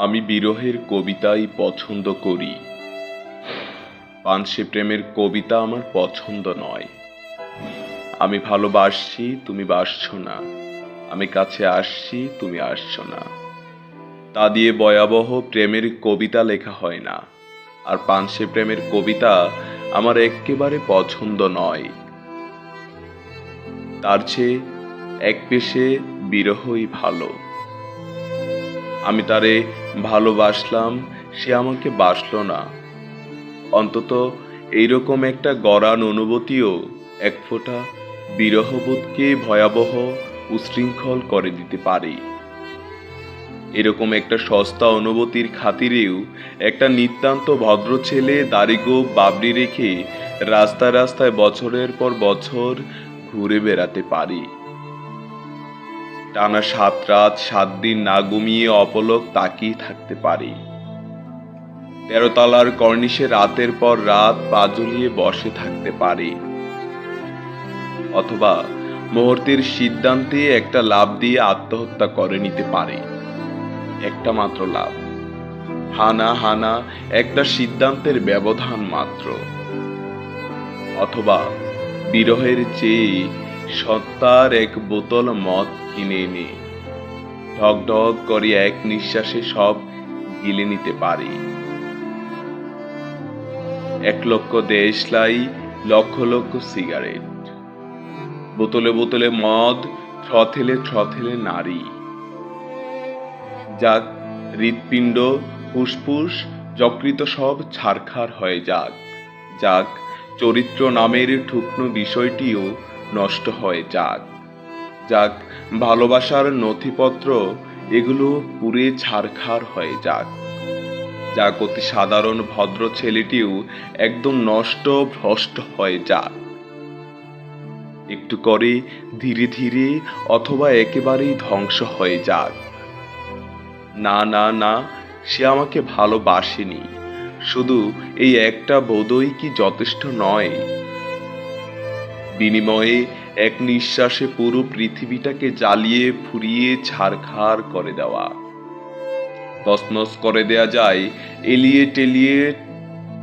আমি বিরহের কবিতাই পছন্দ করি। পানসে প্রেমের কবিতা আমার পছন্দ নয়। আমি ভালোবাসছি তুমি বাসছো না। আমি কাছে আসছি, তুমি আসছো না। তা দিয়ে ভয়াবহ প্রেমের কবিতা লেখা হয় না। আর পানসে প্রেমের কবিতা আমার একেবারে পছন্দ নয়। তার চেয়ে এক পেশে বিরহই ভালো। আমি তারে ভালোবাসলাম, সে আমাকে বাসলো না। অন্তত এইরকম একটা গড়ান অনুভূতিও এক ফোঁটা বিরহবোধকে ভয়াবহ উশৃঙ্খল করে দিতে পারে। এরকম একটা সস্তা অনুভূতির খাতিরেও একটা নিতান্ত ভদ্র ছেলে দাড়িগো বাবরি রেখে রাস্তায় রাস্তায় বছরের পর বছর ঘুরে বেড়াতে পারি। টানা সাত রাত, সাত দিন না ঘুমিয়ে অপলক তাকিয়ে থাকতে পারি। তেরোতলার কর্নিশে রাতের পর রাত পা ঝুলিয়ে বসে থাকতে পারি। অথবা মুহূর্তের সিদ্ধান্তে একটা লাভ দিয়ে আত্মহত্যা করে নিতে পারে। একটা মাত্র লাভ। হানা হানা একটা সিদ্ধান্তের ব্যবধান মাত্র। অথবা বিরহের চেয়ে সত্তার এক বোতল মদ কিনে এনে ঢক ঢক করে এক নিঃশ্বাসে সব গিলে নিতে পারি। এক লক্ষ দেশলাই, লক্ষ লক্ষ সিগারেট। বোতলে বোতলে মদ, থ্রথেলে থ্রথেলে নারী। যাক হৃৎপিণ্ড, ফুসফুস যকৃত সব ছারখার হয়ে যাক। যাক, চরিত্র নামের ঠুকনো বিষয়টিও নষ্ট হয় যাক। যাক, ভালোবাসার নথিপত্র, এগুলো পুরে ছারখার হয়ে যাক। যাক, অতি সাধারণ ভদ্র ছেলেটিও একদম নষ্ট, ভ্রষ্ট হয়ে যাক। একটু করে ধীরে ধীরে অথবা একেবারেই ধ্বংস হয়ে যাক। না না না, সে আমাকে ভালোবাসেনি। শুধু এই একটা বোধই কি যথেষ্ট নয়। বিনিময়ে এক নিঃশ্বাসে পুরো পৃথিবীটাকে জ্বালিয়ে, ফুরিয়ে ছারখার করে দেওয়া। তসনস করে দেয়া যায়, এলিয়ে টেলিয়ে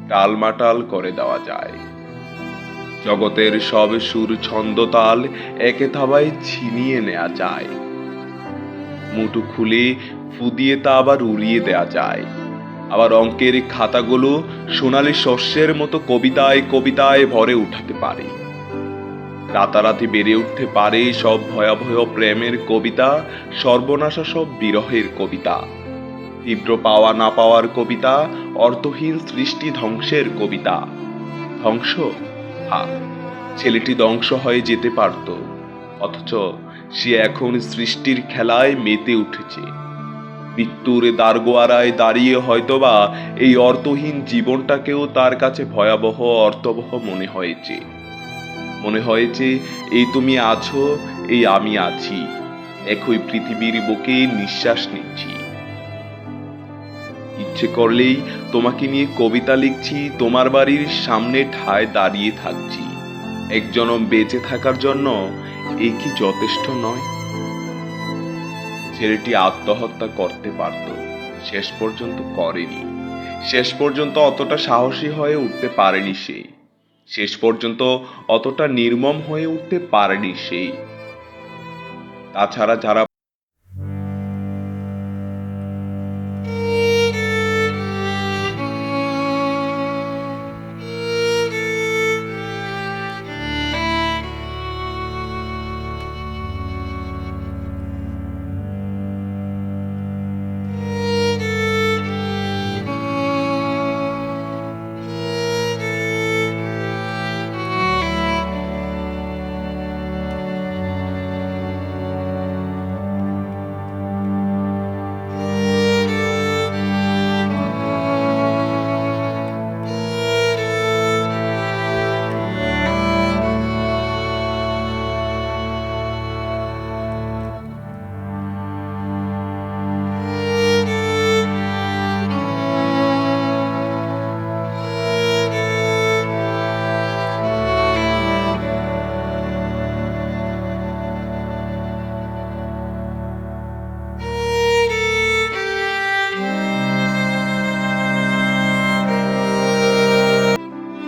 টালমাটাল করে দেওয়া যায়। জগতের সব সুর ছন্দ তাল একে থাবায় ছিনিয়ে নেওয়া যায়। মুটু খুলে ফুদিয়ে তা আবার উড়িয়ে দেয়া যায়। আবার অঙ্কের খাতাগুলো সোনালি শস্যের মতো কবিতায় কবিতায় ভরে উঠাতে পারে। রাতারাতি বেড়ে উঠতে পারে সব ভয়াবহ প্রেমের কবিতা, সর্বনাশা সব বিরহের কবিতা। তীব্র পাওয়া না পাওয়ার কবিতা, অর্থহীন সৃষ্টি ধ্বংসের কবিতা। ধ্বংস? হা, ছেলেটি ধ্বংস হয়ে যেতে পারত, অথচ সে এখন সৃষ্টির খেলায় মেতে উঠেছে। মৃত্যুর দারগোয়ারায় দাঁড়িয়ে হয়তোবা এই অর্থহীন জীবনটাকেও তার কাছে ভয়াবহ, অর্থবহ মনে হয়েছে। মনে হয়েছে এই তুমি আছো, এই আমি আছি। একই পৃথিবীর বুকে নিঃশ্বাস নিচ্ছি। ইচ্ছে করলেই তোমাকে নিয়ে কবিতা লিখছি, তোমার বাড়ির সামনে ঠায় দাঁড়িয়ে থাকছি। একজনম বেঁচে থাকার জন্য এই কি যথেষ্ট নয়? ছেলেটি আত্মহত্যা করতে পারত, শেষ পর্যন্ত করেনি। শেষ পর্যন্ত অতটা সাহসী হয়ে উঠতে পারেনি সে। শেষ পর্যন্ত অতটা নির্মম হয়ে উঠতে পারেনি সেই। তাছাড়া যারা